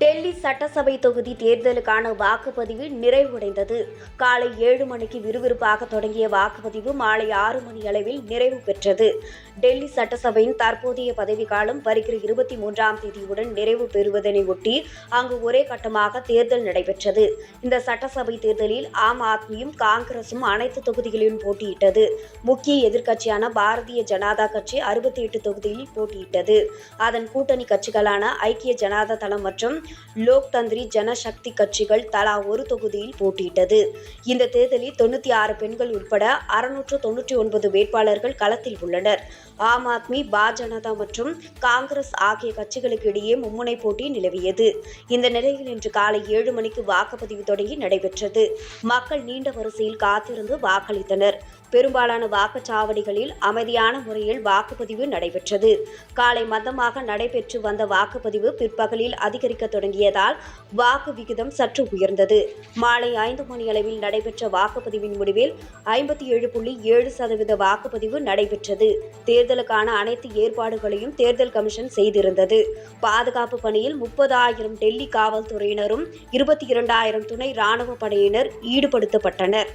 டெல்லி சட்டசபை தொகுதி தேர்தலுக்கான வாக்குப்பதிவு நிறைவடைந்தது. காலை ஏழு மணிக்கு விறுவிறுப்பாக தொடங்கிய வாக்குப்பதிவு மாலை ஆறு மணி அளவில் நிறைவு பெற்றது. டெல்லி சட்டசபையின் தற்போதைய பதவிக்காலம் வருகிற இருபத்தி மூன்றாம் தேதியுடன் நிறைவு பெறுவதனை ஒட்டி அங்கு ஒரே கட்டமாக தேர்தல் நடைபெற்றது. இந்த சட்டசபை தேர்தலில் ஆம் ஆத்மியும் காங்கிரசும் அனைத்து தொகுதிகளிலும் போட்டியிட்டது. முக்கிய எதிர்க்கட்சியான பாரதிய ஜனதா கட்சி அறுபத்தி எட்டு தொகுதியில் போட்டியிட்டது. அதன் கூட்டணி கட்சிகளான ஐக்கிய ஜனதா தளம் மற்றும் லோக் தந்திரி ஜனசக்தி கட்சிகள் தலா ஒரு தொகுதியில் போட்டியிட்டது. இந்த தேர்தலில் தொண்ணூற்றி ஆறு பெண்கள் உட்பட அறுநூற்று தொன்னூற்றி ஒன்பது வேட்பாளர்கள் களத்தில் உள்ளனர். ஆம் ஆத்மி பாஜனதா மற்றும் காங்கிரஸ் ஆகிய கட்சிகளுக்கு இடையே மும்முனை போட்டி நிலவியது. இந்த நிலையில் இன்று காலை ஏழு மணிக்கு வாக்குப்பதிவு தொடங்கி நடைபெற்றது. மக்கள் நீண்ட வரிசையில் காத்திருந்து வாக்களித்தனர். பெரும்பாலான வாக்குச்சாவடிகளில் அமைதியான முறையில் வாக்குப்பதிவு நடைபெற்றது. காலை மந்தமாக நடைபெற்று வந்த வாக்குப்பதிவு பிற்பகலில் அதிகரிக்க தொடங்கியதால் வாக்கு விகிதம் சற்று உயர்ந்தது. மாலை ஐந்து மணி அளவில் நடைபெற்ற வாக்குப்பதிவின் முடிவில் ஐம்பத்தி ஏழு புள்ளி ஏழு சதவீத வாக்குப்பதிவு நடைபெற்றது. தேர்தலுக்கான அனைத்து ஏற்பாடுகளையும் தேர்தல் கமிஷன் செய்திருந்தது. பாதுகாப்பு பணியில் முப்பதாயிரம் டெல்லி காவல்துறையினரும் இருபத்தி இரண்டாயிரம் துணை ராணுவ படையினர் ஈடுபடுத்தப்பட்டனர்.